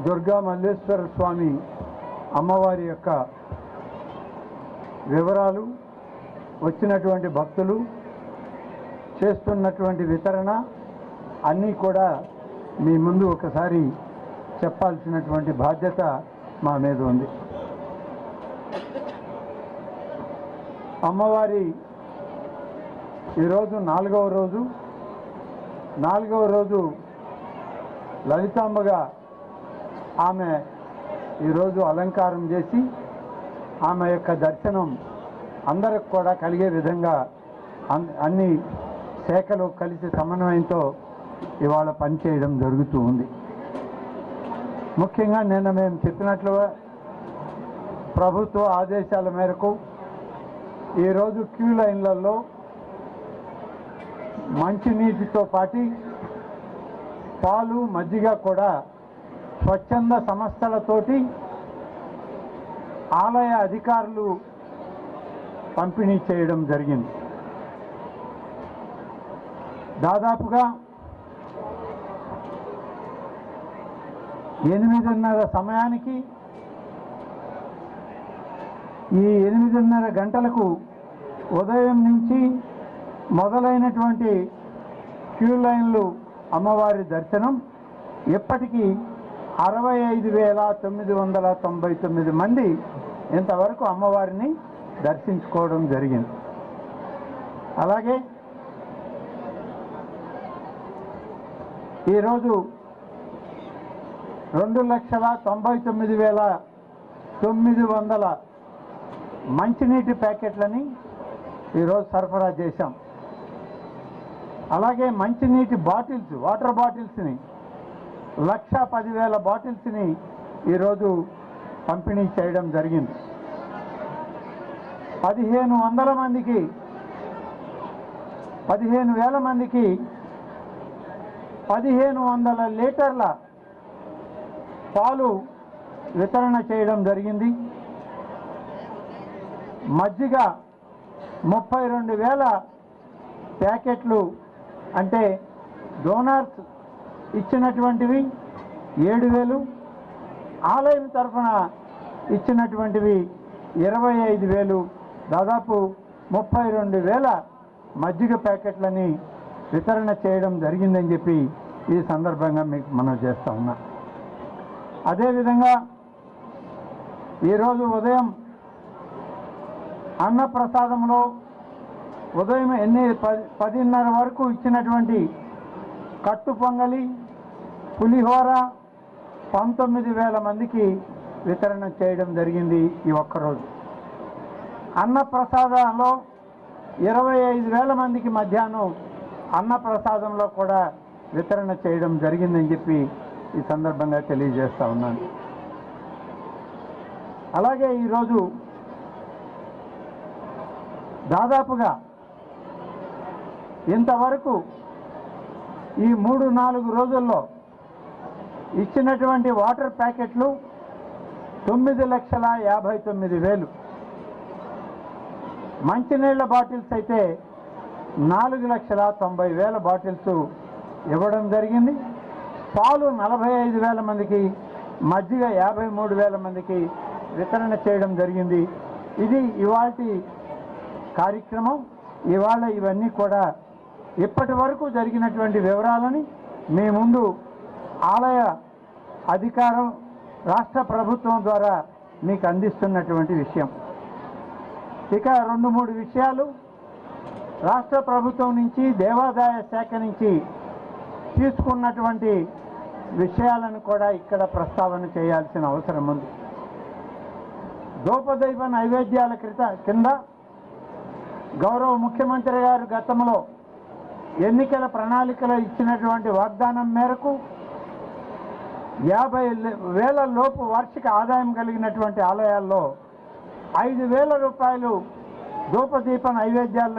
దుర్గా మల్లేశ్వర స్వామి అమ్మవారి యొక్క వివరాలు వచ్చినటువంటి భక్తులు చేస్తున్నటువంటి వితరణ అన్నీ కూడా మీ ముందు ఒకసారి చెప్పాల్సినటువంటి బాధ్యత మా మీద ఉంది. అమ్మవారి ఈరోజు నాలుగవ రోజు. నాలుగవ రోజు లలితాంబగా ఆమె ఈరోజు అలంకారం చేసి ఆమె యొక్క దర్శనం అందరికి కూడా కలిగే విధంగా అన్ని శాఖలు కలిసి సమన్వయంతో ఇవాళ పనిచేయడం జరుగుతూ ఉంది. ముఖ్యంగా నిన్న మేము చెప్పినట్లుగా ప్రభుత్వ ఆదేశాల మేరకు ఈరోజు క్యూ లైన్లలో మంచినీటితో పాటు పాలు మజ్జిగ కూడా స్వచ్ఛంద సంస్థలతోటి ఆలయ అధికారులు పంపిణీ చేయడం జరిగింది. దాదాపుగా ఎనిమిదిన్నర సమయానికి ఈ ఎనిమిదిన్నర గంటలకు ఉదయం నుంచి మొదలైనటువంటి క్యూ లైన్లు అమ్మవారి దర్శనం. ఇప్పటికీ అరవై ఐదు వేల తొమ్మిది వందల తొంభై తొమ్మిది మంది ఇంతవరకు అమ్మవారిని దర్శించుకోవడం జరిగింది. అలాగే ఈరోజు రెండు లక్షల తొంభై తొమ్మిది వేల తొమ్మిది వందల మంచినీటి ప్యాకెట్లని ఈరోజు సరఫరా చేశాం. అలాగే మంచినీటి బాటిల్స్ వాటర్ బాటిల్స్ని లక్ష పదివేల బాటిల్స్ని ఈరోజు పంపిణీ చేయడం జరిగింది. పదిహేను వందల మందికి పదిహేను వేల మందికి పదిహేను వందల లీటర్ల పాలు వితరణ చేయడం జరిగింది. మజ్జిగ ముప్పై రెండు వేల ప్యాకెట్లు అంటే డోనార్స్ ఇచ్చినటువంటివి ఏడు వేలు. ఆలయం తరఫున ఇచ్చినటువంటివి ఇరవై ఐదు వేలు. దాదాపు ముప్పై రెండు వేల మజ్జిగ ప్యాకెట్లని వితరణ చేయడం జరిగిందని చెప్పి ఈ సందర్భంగా మీకు మనం చేస్తూ ఉన్నా. అదేవిధంగా ఈరోజు ఉదయం అన్నప్రసాదంలో ఉదయం ఎన్ని పది పదిన్నర వరకు ఇచ్చినటువంటి కట్టు పొంగలి పులిహోర పంతొమ్మిది వేల మందికి వితరణ చేయడం జరిగింది ఈ ఒక్కరోజు. అన్నప్రసాదంలో ఇరవై ఐదు వేల మందికి మధ్యాహ్నం అన్నప్రసాదంలో కూడా వితరణ చేయడం జరిగిందని చెప్పి ఈ సందర్భంగా తెలియజేస్తా ఉన్నాను. అలాగే ఈరోజు దాదాపుగా ఇంతవరకు ఈ మూడు నాలుగు రోజుల్లో ఇచ్చినటువంటి వాటర్ ప్యాకెట్లు తొమ్మిది లక్షల యాభై తొమ్మిది వేలు. మంచినీళ్ళ బాటిల్స్ అయితే నాలుగు లక్షల తొంభై వేల బాటిల్స్ ఇవ్వడం జరిగింది. పాలు నలభై ఐదు వేల మందికి మజ్జిగ యాభై మూడు వేల మందికి వితరణ చేయడం జరిగింది. ఇది ఇవాటి కార్యక్రమం. ఇవాళ ఇవన్నీ కూడా ఇప్పటి వరకు జరిగినటువంటి వివరాలని మీ ముందు ఆలయ అధికారం రాష్ట్ర ప్రభుత్వం ద్వారా మీకు అందిస్తున్నటువంటి విషయం. ఇక రెండు మూడు విషయాలు. రాష్ట్ర ప్రభుత్వం నుంచి దేవాదాయ శాఖ నుంచి తీసుకున్నటువంటి విషయాలను కూడా ఇక్కడ ప్రస్తావన చేయాల్సిన అవసరం ఉంది. దోపదైవ నైవేద్యాల క్రిత కింద గౌరవ ముఖ్యమంత్రి గారు గతంలో ఎన్నికల ప్రణాళికలో ఇచ్చినటువంటి వాగ్దానం మేరకు యాభై వేల లోపు వార్షిక ఆదాయం కలిగినటువంటి ఆలయాల్లో ఐదు వేల రూపాయలు ధూపదీప నైవేద్యాల్లో